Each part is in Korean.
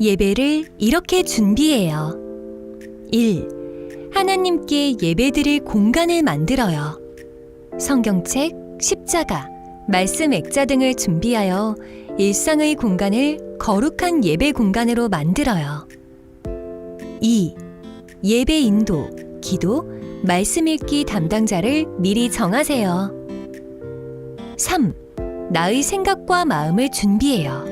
예배를 이렇게 준비해요. 1. 하나님께 예배드릴 공간을 만들어요. 성경책, 십자가, 말씀 액자 등을 준비하여 일상의 공간을 거룩한 예배 공간으로 만들어요. 2. 예배 인도, 기도, 말씀 읽기 담당자를 미리 정하세요. 3. 나의 생각과 마음을 준비해요.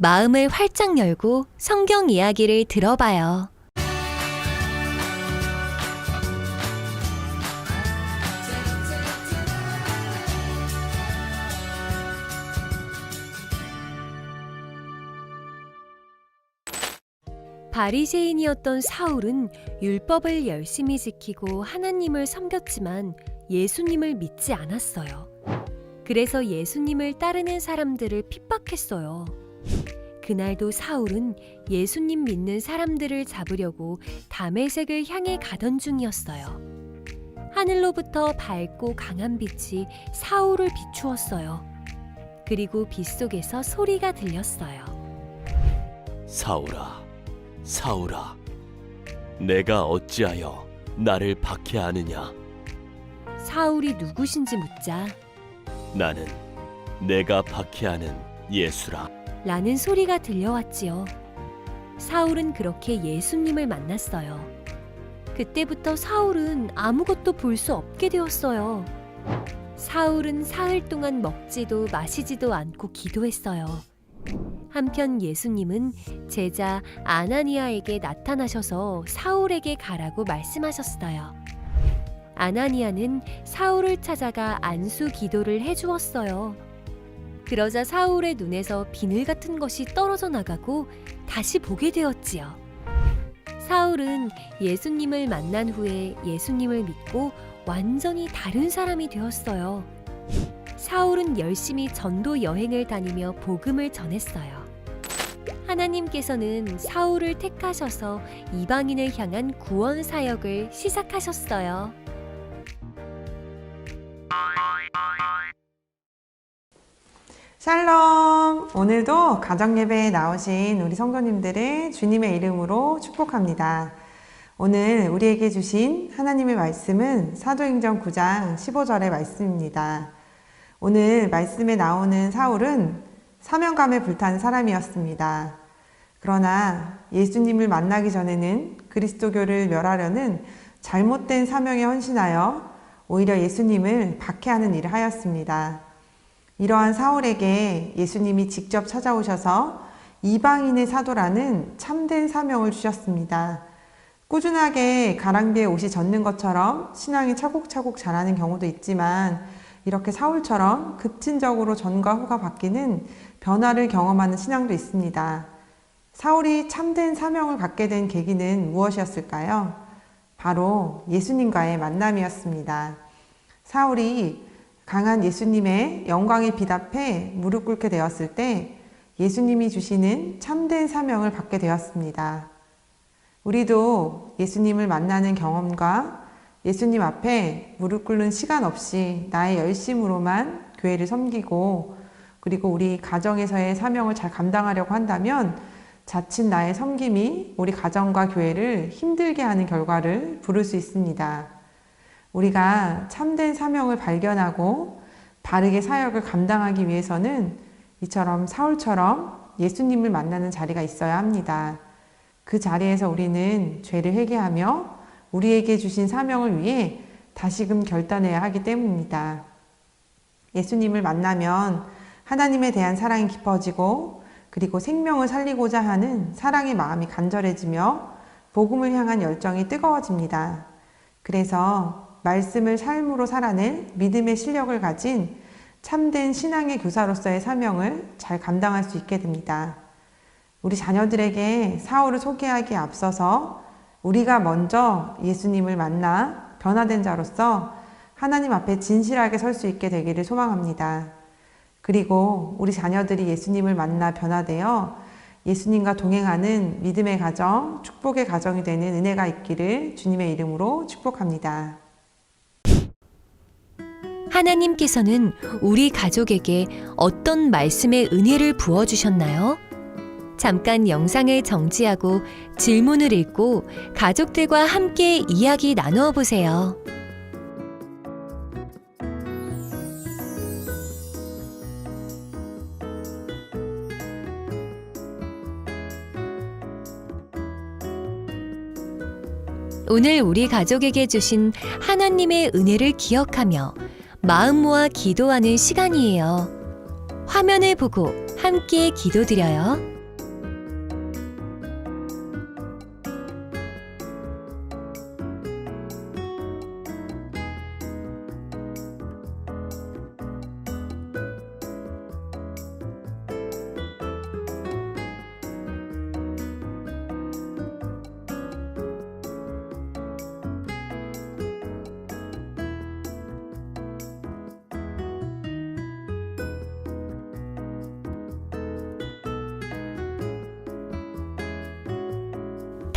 마음을 활짝 열고 성경 이야기를 들어봐요. 바리새인이었던 사울은 율법을 열심히 지키고 하나님을 섬겼지만 예수님을 믿지 않았어요. 그래서 예수님을 따르는 사람들을 핍박했어요. 그날도 사울은 예수님 믿는 사람들을 잡으려고 담에색을 향해 가던 중이었어요. 하늘로부터 밝고 강한 빛이 사울을 비추었어요. 그리고 빛 속에서 소리가 들렸어요. 사울아, 사울아, 내가 어찌하여 나를 박해하느냐? 사울이 누구신지 묻자 나는 내가 박해하는 예수라. 라는 소리가 들려왔지요. 사울은 그렇게 예수님을 만났어요. 그때부터 사울은 아무것도 볼 수 없게 되었어요. 사울은 사흘 동안 먹지도 마시지도 않고 기도했어요. 한편 예수님은 제자 아나니아에게 나타나셔서 사울에게 가라고 말씀하셨어요. 아나니아는 사울을 찾아가 안수 기도를 해주었어요. 그러자 사울의 눈에서 비늘 같은 것이 떨어져 나가고 다시 보게 되었지요. 사울은 예수님을 만난 후에 예수님을 믿고 완전히 다른 사람이 되었어요. 사울은 열심히 전도 여행을 다니며 복음을 전했어요. 하나님께서는 사울을 택하셔서 이방인을 향한 구원 사역을 시작하셨어요. 샬롬! 오늘도 가정예배에 나오신 우리 성도님들을 주님의 이름으로 축복합니다. 오늘 우리에게 주신 하나님의 말씀은 사도행전 9장 15절의 말씀입니다. 오늘 말씀에 나오는 사울은 사명감에 불탄 사람이었습니다. 그러나 예수님을 만나기 전에는 그리스도교를 멸하려는 잘못된 사명에 헌신하여 오히려 예수님을 박해하는 일을 하였습니다. 이러한 사울에게 예수님이 직접 찾아오셔서 이방인의 사도라는 참된 사명을 주셨습니다. 꾸준하게 가랑비에 옷이 젖는 것처럼 신앙이 차곡차곡 자라는 경우도 있지만 이렇게 사울처럼 급진적으로 전과 후가 바뀌는 변화를 경험하는 신앙도 있습니다. 사울이 참된 사명을 갖게 된 계기는 무엇이었을까요? 바로 예수님과의 만남이었습니다. 사울이 강한 예수님의 영광에 비답해 무릎 꿇게 되었을 때 예수님이 주시는 참된 사명을 받게 되었습니다. 우리도 예수님을 만나는 경험과 예수님 앞에 무릎 꿇는 시간 없이 나의 열심으로만 교회를 섬기고 그리고 우리 가정에서의 사명을 잘 감당하려고 한다면 자칫 나의 섬김이 우리 가정과 교회를 힘들게 하는 결과를 부를 수 있습니다. 우리가 참된 사명을 발견하고 바르게 사역을 감당하기 위해서는 이처럼 사울처럼 예수님을 만나는 자리가 있어야 합니다. 그 자리에서 우리는 죄를 회개하며 우리에게 주신 사명을 위해 다시금 결단해야 하기 때문입니다. 예수님을 만나면 하나님에 대한 사랑이 깊어지고 그리고 생명을 살리고자 하는 사랑의 마음이 간절해지며 복음을 향한 열정이 뜨거워집니다. 그래서 말씀을 삶으로 살아낼 믿음의 실력을 가진 참된 신앙의 교사로서의 사명을 잘 감당할 수 있게 됩니다. 우리 자녀들에게 사울을 소개하기에 앞서서 우리가 먼저 예수님을 만나 변화된 자로서 하나님 앞에 진실하게 설 수 있게 되기를 소망합니다. 그리고 우리 자녀들이 예수님을 만나 변화되어 예수님과 동행하는 믿음의 가정, 축복의 가정이 되는 은혜가 있기를 주님의 이름으로 축복합니다. 하나님께서는 우리 가족에게 어떤 말씀의 은혜를 부어주셨나요? 잠깐 영상을 정지하고 질문을 읽고 가족들과 함께 이야기 나누어 보세요. 오늘 우리 가족에게 주신 하나님의 은혜를 기억하며 마음 모아 기도하는 시간이에요. 화면을 보고 함께 기도드려요.